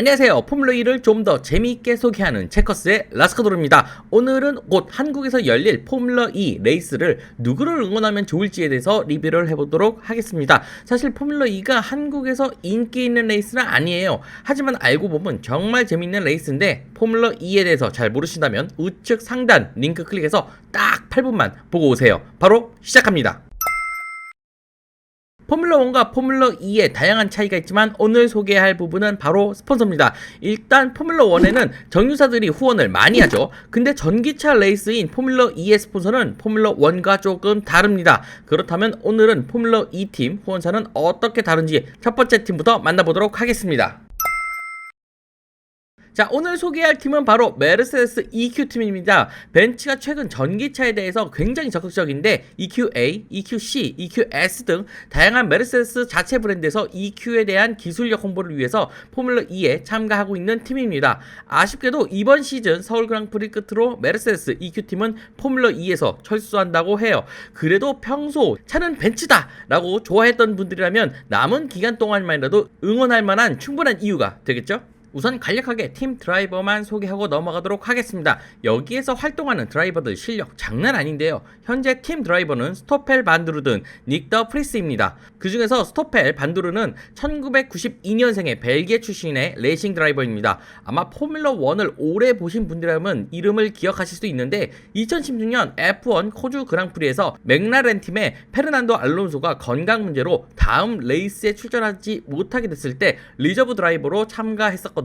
안녕하세요. 포뮬러 1을 좀 더 재미있게 소개하는 체커스의 라스카도르입니다. 오늘은 곧 한국에서 열릴 포뮬러 2 레이스를 누구를 응원하면 좋을지에 대해서 리뷰를 해보도록 하겠습니다. 사실 포뮬러 2가 한국에서 인기 있는 레이스는 아니에요. 하지만 알고 보면 정말 재밌는 레이스인데 포뮬러 2에 대해서 잘 모르신다면 우측 상단 링크 클릭해서 딱 8분만 보고 오세요. 바로 시작합니다. 포뮬러 1과 포뮬러 2의 다양한 차이가 있지만 오늘 소개할 부분은 바로 스폰서입니다. 일단 포뮬러 1에는 정유사들이 후원을 많이 하죠. 근데 전기차 레이스인 포뮬러 2의 스폰서는 포뮬러 1과 조금 다릅니다. 그렇다면 오늘은 포뮬러 2팀 후원사는 어떻게 다른지 첫 번째 팀부터 만나보도록 하겠습니다. 자, 오늘 소개할 팀은 바로 메르세데스 EQ팀입니다. 벤츠가 최근 전기차에 대해서 굉장히 적극적인데 EQA, EQC, EQS 등 다양한 메르세데스 자체 브랜드에서 EQ에 대한 기술력 홍보를 위해서 포뮬러 2에 참가하고 있는 팀입니다. 아쉽게도 이번 시즌 서울 그랑프리 끝으로 메르세데스 EQ팀은 포뮬러 2에서 철수한다고 해요. 그래도 평소 차는 벤츠다! 라고 좋아했던 분들이라면 남은 기간 동안만이라도 응원할 만한 충분한 이유가 되겠죠? 우선 간략하게 팀 드라이버만 소개하고 넘어가도록 하겠습니다. 여기에서 활동하는 드라이버들 실력 장난 아닌데요. 현재 팀 드라이버는 스토펠 반두르든 닉더 프리스입니다. 그 중에서 스토펠 반두르는 1992년생의 벨기에 출신의 레이싱 드라이버입니다. 아마 포뮬러 1을 오래 보신 분들이라면 이름을 기억하실 수 있는데 2016년 F1 코주 그랑프리에서 맥라렌 팀의 페르난도 알론소가 건강 문제로 다음 레이스에 출전하지 못하게 됐을 때 리저브 드라이버로 참가했었거든요.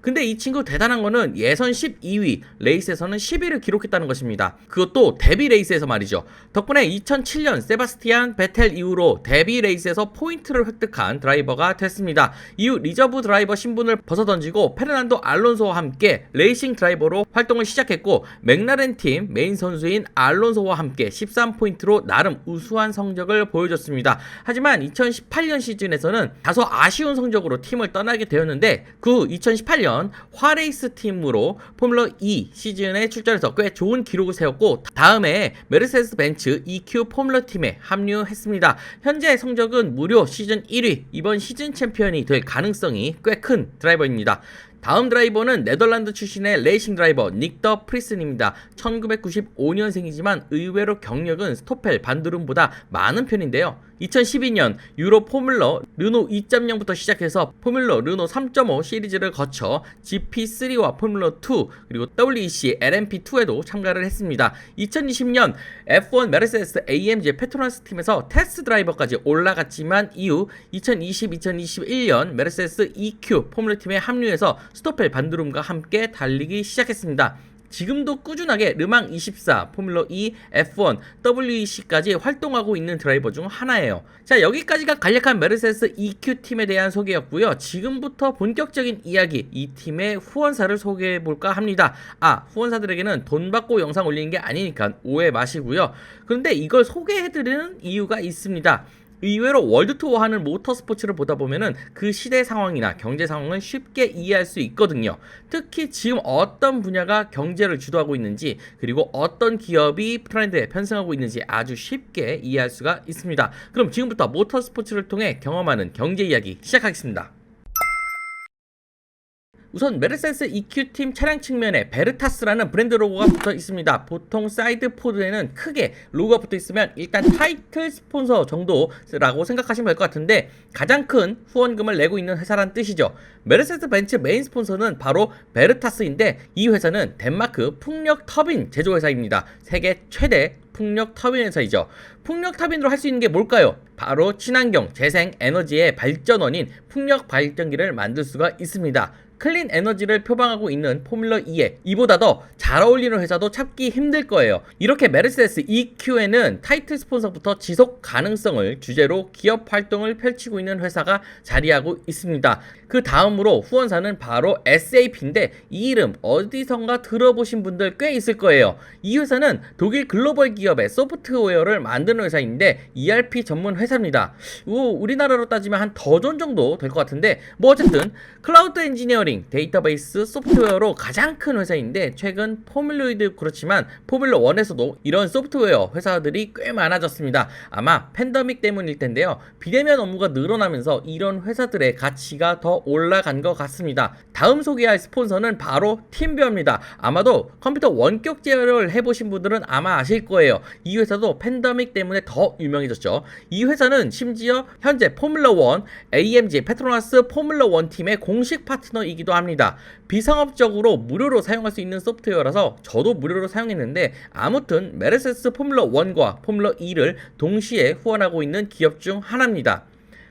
근데 이 친구 대단한 거는 예선 12위, 레이스에서는 10위를 기록했다는 것입니다. 그것도 데뷔 레이스에서 말이죠. 덕분에 2007년 세바스티안 베텔 이후로 데뷔 레이스에서 포인트를 획득한 드라이버가 됐습니다. 이후 리저브 드라이버 신분을 벗어던지고 페르난도 알론소와 함께 레이싱 드라이버로 활동을 시작했고 맥라렌 팀 메인 선수인 알론소와 함께 13포인트로 나름 우수한 성적을 보여줬습니다. 하지만 2018년 시즌에서는 다소 아쉬운 성적으로 팀을 떠나게 되었는데 그 2018년 화레이스 팀으로 포뮬러 2 시즌에 출전해서 꽤 좋은 기록을 세웠고 다음에 메르세데스 벤츠 EQ 포뮬러 팀에 합류했습니다. 현재 성적은 무려 시즌 1위, 이번 시즌 챔피언이 될 가능성이 꽤 큰 드라이버입니다. 다음 드라이버는 네덜란드 출신의 레이싱 드라이버 닉더 프리슨입니다. 1995년생이지만 의외로 경력은 스토펠 반두름보다 많은 편인데요. 2012년 유로 포뮬러 르노 2.0부터 시작해서 포뮬러 르노 3.5 시리즈를 거쳐 GP3와 포뮬러 2 그리고 WEC LMP2에도 참가를 했습니다. 2020년 F1 메르세데스 AMG 페트로나스 팀에서 테스트 드라이버까지 올라갔지만 이후 2020-2021년 메르세데스 EQ 포뮬러 팀에 합류해서 스토펠 반두름과 함께 달리기 시작했습니다. 지금도 꾸준하게 르망 24, 포뮬러 2, F1, WEC까지 활동하고 있는 드라이버 중 하나예요. 자, 여기까지가 간략한 메르세데스 EQ 팀에 대한 소개였고요. 지금부터 본격적인 이야기, 이 팀의 후원사를 소개해 볼까 합니다. 아, 후원사들에게는 돈 받고 영상 올리는 게 아니니까 오해 마시고요. 그런데 이걸 소개해 드리는 이유가 있습니다. 의외로 월드투어 하는 모터스포츠를 보다 보면은 그 시대 상황이나 경제 상황을 쉽게 이해할 수 있거든요. 특히 지금 어떤 분야가 경제를 주도하고 있는지 그리고 어떤 기업이 트렌드에 편승하고 있는지 아주 쉽게 이해할 수가 있습니다. 그럼 지금부터 모터스포츠를 통해 경험하는 경제 이야기 시작하겠습니다. 우선 메르세데스 EQ팀 차량 측면에 베르타스라는 브랜드 로고가 붙어 있습니다. 보통 사이드 포드에는 크게 로고가 붙어 있으면 일단 타이틀 스폰서 정도라고 생각하시면 될 것 같은데 가장 큰 후원금을 내고 있는 회사란 뜻이죠. 메르세데스 벤츠 메인 스폰서는 바로 베르타스인데 이 회사는 덴마크 풍력 터빈 제조 회사입니다. 세계 최대 풍력 터빈 회사이죠. 풍력 터빈으로 할 수 있는 게 뭘까요? 바로 친환경 재생 에너지의 발전원인 풍력 발전기를 만들 수가 있습니다. 클린 에너지를 표방하고 있는 포뮬러 2에 이보다 더 잘 어울리는 회사도 찾기 힘들 거예요. 이렇게 메르세데스 EQ에는 타이틀 스폰서부터 지속 가능성을 주제로 기업 활동을 펼치고 있는 회사가 자리하고 있습니다. 그 다음으로 후원사는 바로 SAP인데 이 이름 어디선가 들어보신 분들 꽤 있을 거예요. 이 회사는 독일 글로벌 기업의 소프트웨어를 만드는 회사인데 ERP 전문 회사입니다. 우, 우리나라로 따지면 한 더존 정도 될 것 같은데 뭐 어쨌든 클라우드 엔지니어링 엔지니어링, 데이터베이스, 소프트웨어로 가장 큰 회사인데 최근 포뮬로이드 그렇지만 포뮬러 1에서도 이런 소프트웨어 회사들이 꽤 많아졌습니다. 아마 팬더믹 때문일 텐데요. 비대면 업무가 늘어나면서 이런 회사들의 가치가 더 올라간 것 같습니다. 다음 소개할 스폰서는 바로 팀뷰입니다. 아마도 컴퓨터 원격 제어를 해보신 분들은 아마 아실 거예요. 이 회사도 팬더믹 때문에 더 유명해졌죠. 이 회사는 심지어 현재 포뮬러 1, AMG 페트로나스 포뮬러 1 팀의 공식 파트너이기 도 합니다. 비상업적으로 무료로 사용할 수 있는 소프트웨어라서 저도 무료로 사용했는데 아무튼 메르세스 포뮬러 1과 포뮬러 2를 동시에 후원하고 있는 기업 중 하나입니다.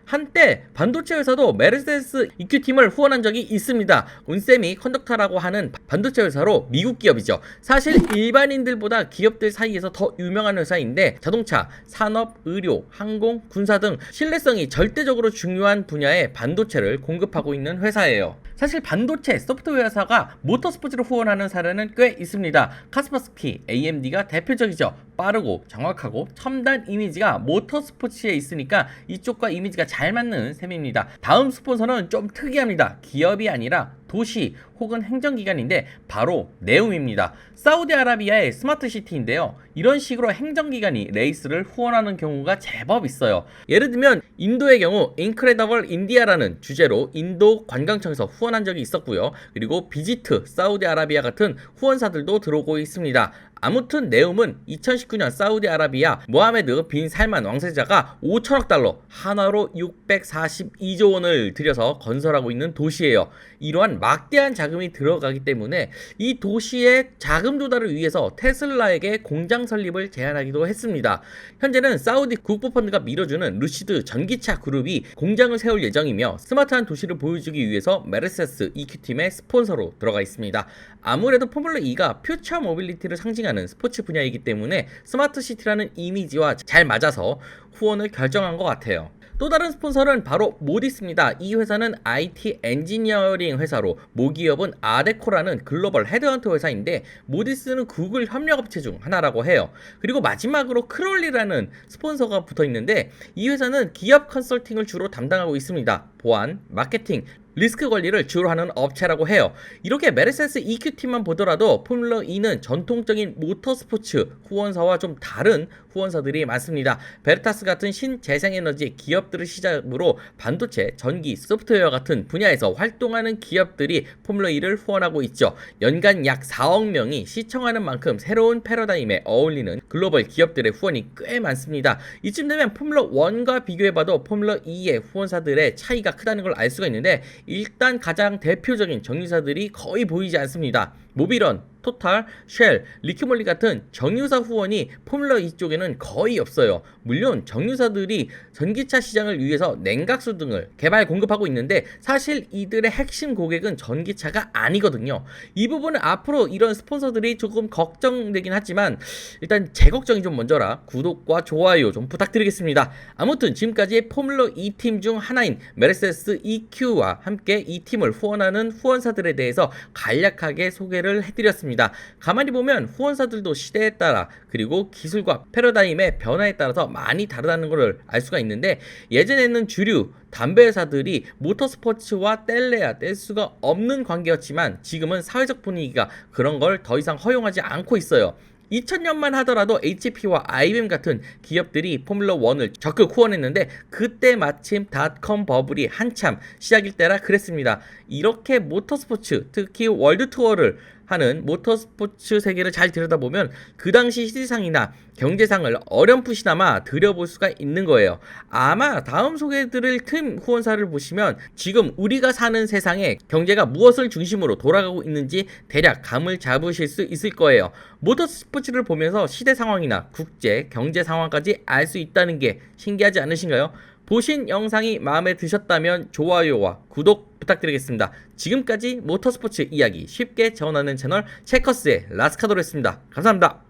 한때 반도체 회사도 메르세스 EQ팀을 후원한 적이 있습니다. 운세미 컨덕터라고 하는 반도체 회사로 미국 기업이죠. 사실 일반인들보다 기업들 사이에서 더 유명한 회사인데 자동차, 산업, 의료, 항공, 군사 등 신뢰성이 절대적으로 중요한 분야의 반도체를 공급하고 있는 회사예요. 사실 반도체 소프트웨어 회사가 모터스포츠를 후원하는 사례는 꽤 있습니다. 카스퍼스키, AMD가 대표적이죠. 빠르고 정확하고 첨단 이미지가 모터스포츠에 있으니까 이쪽과 이미지가 잘 맞는 셈입니다. 다음 스폰서는 좀 특이합니다. 기업이 아니라 도시 혹은 행정기관인데 바로 네움입니다. 사우디아라비아의 스마트 시티인데요. 이런 식으로 행정기관이 레이스를 후원하는 경우가 제법 있어요. 예를 들면 인도의 경우 인크레더블 인디아라는 주제로 인도 관광청에서 후원한 적이 있었고요. 그리고 비지트 사우디아라비아 같은 후원사들도 들어오고 있습니다. 아무튼 네움은 2019년 사우디아라비아 모하메드 빈 살만 왕세자가 5천억 달러 하나로 642조 원을 들여서 건설하고 있는 도시예요. 이러한 막대한 자금이 들어가기 때문에 이 도시의 자금 조달을 위해서 테슬라에게 공장 설립을 제안하기도 했습니다. 현재는 사우디 국부펀드가 밀어주는 루시드 전기차 그룹이 공장을 세울 예정이며 스마트한 도시를 보여주기 위해서 메르세스 EQ팀의 스폰서로 들어가 있습니다. 아무래도 포뮬러 2가 퓨처 모빌리티를 상징하는 스포츠 분야이기 때문에 스마트 시티라는 이미지와 잘 맞아서 후원을 결정한 것 같아요. 또 다른 스폰서는 바로 모디스입니다. 이 회사는 IT 엔지니어링 회사로 모기업은 아데코라는 글로벌 헤드헌터 회사인데 모디스는 구글 협력업체 중 하나라고 해요. 그리고 마지막으로 크롤리라는 스폰서가 붙어 있는데 이 회사는 기업 컨설팅을 주로 담당하고 있습니다. 보안, 마케팅, 리스크 관리를 주로 하는 업체라고 해요. 이렇게 메르세스 EQ팀만 보더라도 포뮬러 2는 전통적인 모터스포츠 후원사와 좀 다른 후원사들이 많습니다. 베르타스 같은 신재생에너지 기업들을 시작으로 반도체, 전기, 소프트웨어 같은 분야에서 활동하는 기업들이 포뮬러 2를 후원하고 있죠. 연간 약 4억 명이 시청하는 만큼 새로운 패러다임에 어울리는 글로벌 기업들의 후원이 꽤 많습니다. 이쯤 되면 포뮬러 1과 비교해봐도 포뮬러 2의 후원사들의 차이가 크다는 걸 알 수가 있는데 일단 가장 대표적인 정유사들이 거의 보이지 않습니다. 모비런, 토탈, 쉘, 리큐몰리 같은 정유사 후원이 포뮬러 2 쪽에는 거의 없어요. 물론 정유사들이 전기차 시장을 위해서 냉각수 등을 개발 공급하고 있는데 사실 이들의 핵심 고객은 전기차가 아니거든요. 이 부분은 앞으로 이런 스폰서들이 조금 걱정되긴 하지만 일단 제 걱정이 좀 먼저라 구독과 좋아요 좀 부탁드리겠습니다. 아무튼 지금까지 포뮬러 2팀 중 하나인 메르세스 EQ와 함께 이 팀을 후원하는 후원사들에 대해서 간략하게 소개를 해드렸습니다. 가만히 보면 후원사들도 시대에 따라 그리고 기술과 패러다임의 변화에 따라서 많이 다르다는 것을 알 수가 있는데 예전에는 주류 담배 회사들이 모터스포츠와 뗄래야 뗄 수가 없는 관계였지만 지금은 사회적 분위기가 그런 걸 더 이상 허용하지 않고 있어요. 2000년만 하더라도 HP와 IBM 같은 기업들이 포뮬러 1을 적극 후원했는데 그때 마침 닷컴 버블이 한참 시작일 때라 그랬습니다. 이렇게 모터스포츠, 특히 월드 투어를 하는 모터스포츠 세계를 잘 들여다보면 그 당시 시대상이나 경제상을 어렴풋이나마 들여볼 수가 있는 거예요. 아마 다음 소개해드릴 팀 후원사를 보시면 지금 우리가 사는 세상에 경제가 무엇을 중심으로 돌아가고 있는지 대략 감을 잡으실 수 있을 거예요. 모터 스포츠를 보면서 시대 상황이나 국제 경제 상황까지 알 수 있다는 게 신기하지 않으신가요? 보신 영상이 마음에 드셨다면 좋아요와 구독 부탁드리겠습니다. 지금까지 모터스포츠 이야기 쉽게 전하는 채널 체커스의 라스카도였습니다. 감사합니다.